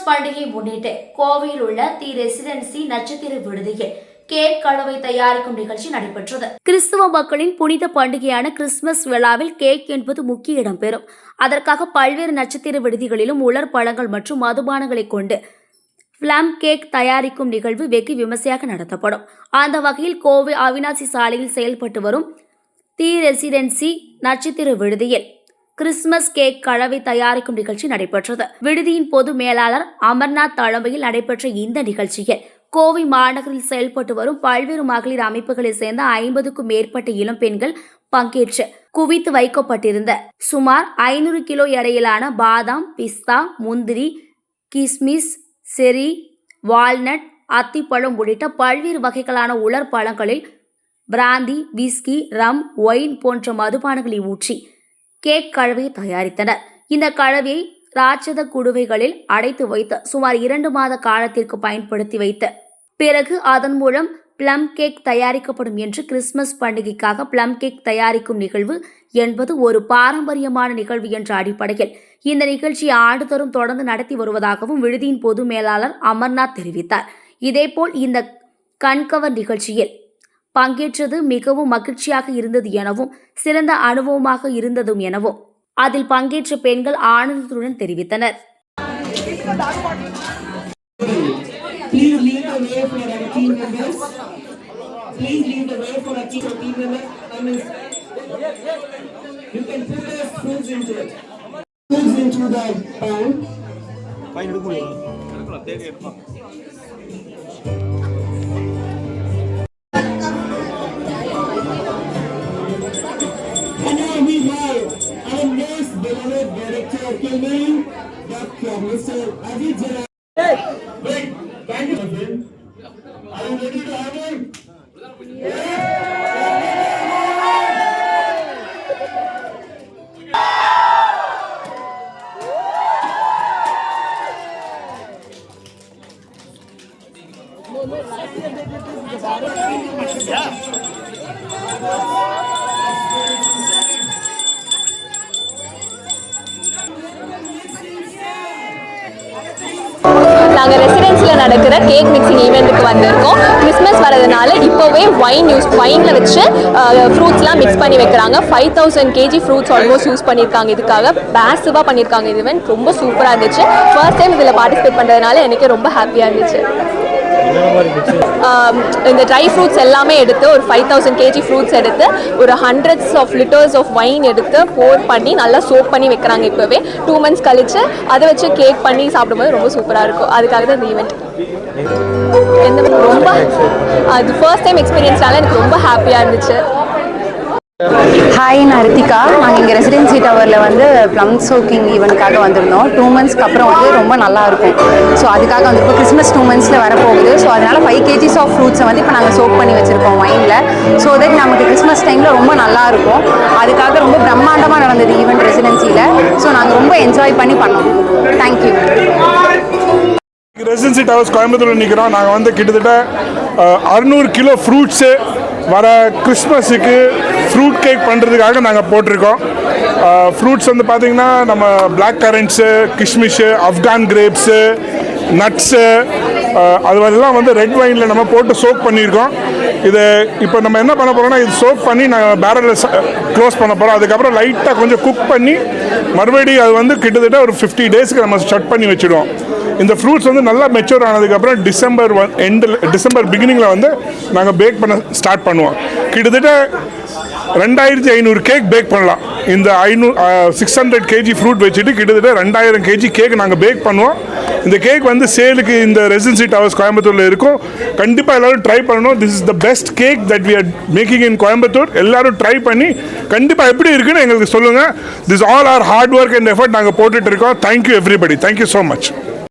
Christmas பண்டிகை முன்னிட்டு கோவையில் உள்ள தி ரெசிடென்சி நட்சத்திர விடுதியில் கேக் கலவை தயாரிக்கும் நிகழ்ச்சி நடைபெற்றது. கிறிஸ்துவ மக்களின் புனித பண்டிகையான கிறிஸ்துமஸ் விழாவில் கேக் என்பது முக்கிய இடம்பெறும் அதற்காக பல்வேறு நட்சத்திர விடுதிகளிலும் உலர் பழங்கள் மற்றும் மதுபானங்களை கொண்டு பிளம் கேக் தயாரிக்கும் நிகழ்வு வெகு விமர்சையாக நடத்தப்படும். அந்த வகையில் கோவை அவினாசி சாலையில் செயல்பட்டு வரும் தி ரெசிடென்சி நட்சத்திர விடுதியில் கிறிஸ்துமஸ் கேக் கலவை தயாரிக்கும் நிகழ்ச்சி நடைபெற்றது. விடுதியின் பொது மேலாளர் அமர்நாத் தலைமையில் நடைபெற்ற இந்த நிகழ்ச்சியில் கோவை மாநகரில் செயல்பட்டு வரும் பல்வேறு மகளிர் அமைப்புகளைச் சேர்ந்த ஐம்பதுக்கும் மேற்பட்ட இளம் பெண்கள் பங்கேற்று குவித்து வைக்கப்பட்டிருந்த சுமார் ஐநூறு கிலோ எடையிலான பாதாம் பிஸ்தா முந்திரி கிஸ்மிஸ் செரி வால்நட் அத்திப்பழம் உள்ளிட்ட பல்வேறு வகைகளான உலர் பழங்களில் பிராந்தி விஸ்கி ரம் ஒயின் போன்ற மதுபானங்களை ஊற்றி கேக் கலவையை தயாரித்தனர். இந்த கலவையை ராட்சத குடுவைகளில் அடைத்து வைத்து சுமார் இரண்டு மாத காலத்திற்கு பயன்படுத்தி வைத்த பிறகு அதன் மூலம் பிளம் கேக் தயாரிக்கப்படும் என்று கிறிஸ்துமஸ் பண்டிகைக்காக பிளம் கேக் தயாரிக்கும் நிகழ்வு என்பது ஒரு பாரம்பரியமான நிகழ்வு என்ற அடிப்படையில் இந்த நிகழ்ச்சியை ஆண்டுதோறும் தொடர்ந்து நடத்தி வருவதாகவும் விடுதியின் பொது மேலாளர் அமர்நாத் தெரிவித்தார். இதேபோல் இந்த கண்கவர் நிகழ்ச்சியில் பங்கேற்றது மிகவும் மகிழ்ச்சியாக இருந்தது எனவும் சிறந்த அனுபவமாக இருந்ததும் எனவும். அதில் பங்கேற்ற பெண்கள் ஆனந்தத்துடன் தெரிவித்தனர். For you, Dr. Mr. Ajit Jalal. Hey, wait, thank you, my friend. Are you ready to have him? Yeah. நடக்கிற கேக் மிக்சிங் ஈவெண்ட்டுக்கு வந்திருக்கோம். கிறிஸ்மஸ் வரதுனால இப்போவே ஒயின் யூஸ் ஒயினில் வச்சு ஃப்ரூட்ஸ்லாம் மிக்ஸ் பண்ணி வைக்கிறாங்க. Five thousand KG fruits almost use பண்ணியிருக்காங்க. இதுக்காக பேசிவாக பண்ணியிருக்காங்க. இது ரொம்ப சூப்பராக இருந்துச்சு. ஃபர்ஸ்ட் டைம் இதில் பார்ட்டிசிபேட் பண்ணுறதுனால எனக்கு ரொம்ப ஹாப்பியாக இருந்துச்சு. இந்த ட்ரை ஃப்ரூட்ஸ் எல்லாமே எடுத்து ஒரு ஃபைவ் தௌசண்ட் கேஜி ஃப்ரூட்ஸ் எடுத்து ஒரு hundreds of liters of wine எடுத்து போர் பண்ணி நல்லா சோப் பண்ணி வைக்கிறாங்க இப்போவே. டூ மந்த்ஸ் கழிச்சு அதை வச்சு கேக் பண்ணி சாப்பிடும்போது ரொம்ப சூப்பராக இருக்கும். அதுக்காக தான் இந்த ஈவெண்ட் என்ன ரொம்ப அது ஃபர்ஸ்ட் டைம் எக்ஸ்பீரியன்ஸ்னால எனக்கு ரொம்ப ஹாப்பியாக இருந்துச்சு. ஹாய் நான் ரித்திகா. நாங்கள் இங்கே ரெசிடென்சி டவரில் வந்து ப்ளம் சோக்கிங் ஈவெண்ட்காக வந்திருந்தோம். டூ மந்த்ஸ்க்கு அப்புறம் வந்து ரொம்ப நல்லா இருக்கும். ஸோ அதுக்காக வந்திருக்கோம். கிறிஸ்மஸ் டூ மந்த்ஸில் வரப்போகுது. ஸோ அதனால் ஃபைவ் கேஜிஸ் ஆஃப் ஃப்ரூட்ஸை வந்து இப்போ நாங்கள் சோக் பண்ணி வச்சுருக்கோம் வைனில் ஸோ தட் நமக்கு கிறிஸ்மஸ் டைமில் ரொம்ப நல்லா இருக்கும். அதுக்காக ரொம்ப பிரம்மாண்டமாக நடந்தது ஈவெண்ட் ரெசிடென்சியில் ஸோ நாங்கள் ரொம்ப என்ஜாய் பண்ணி பண்ணோம். தேங்க்யூ ரெசிடென்சி டவர்ஸ் கோயம்புத்தூரில் நிற்கிறோம் நாங்கள் வந்து கிட்டத்தட்ட அறுநூறு கிலோ ஃப்ரூட்ஸு வர கிறிஸ்மஸுக்கு ஃப்ரூட் கேக் பண்ணுறதுக்காக நாங்கள் போட்டிருக்கோம். ஃப்ரூட்ஸ் வந்து பார்த்திங்கன்னா நம்ம பிளாக் கரண்ட்ஸு கிஷ்மிஷு ஆப்கான் கிரேப்ஸு நட்ஸு அது மாதிரிலாம் வந்து ரெட் வைனில் நம்ம போட்டு சோக் பண்ணியிருக்கோம். இது இப்போ நம்ம என்ன பண்ண போகிறோம்னா இது சோப் பண்ணி நாங்கள் பேரலில் க்ளோஸ் பண்ண போகிறோம் அதுக்கப்புறம் லைட்டாக கொஞ்சம் குக் பண்ணி மறுபடியும் அது வந்து கிட்டத்தட்ட ஒரு ஃபிஃப்டி டேஸ்க்கு நம்ம ஷட் பண்ணி வச்சுடுவோம். இந்த ஃப்ரூட்ஸ் வந்து நல்லா மெச்சூர் ஆனதுக்கப்புறம் டிசம்பர் ஒன் எண்டில் டிசம்பர் பிகினிங்கில் வந்து நாங்கள் பேக் பண்ண ஸ்டார்ட் பண்ணுவோம். கிட்டத்தட்ட ரெண்டாயிரத்தி ஐநூறு கேக் பேக் பண்ணலாம். இந்த ஐநூறு சிக்ஸ் ஹண்ட்ரட் கேஜி ஃப்ரூட் வச்சுட்டு கிட்டத்தட்ட ரெண்டாயிரம் கேஜி கேக் நாங்கள் பேக் பண்ணுவோம். இந்த கேக் வந்து சேலுக்கு இந்த ரெசிடென்சி டவர்ஸ் கோயம்புத்தூரில் இருக்கும். கண்டிப்பாக எல்லோரும் ட்ரை பண்ணணும். This is the best cake that we are making in Coimbatore. எல்லோரும் ட்ரை பண்ணி கண்டிப்பாக எப்படி இருக்குன்னு எங்களுக்கு சொல்லுங்கள் this all are hard work and effort நாங்கள் போட்டுட்டு இருக்கோம். Thank you everybody thank you so much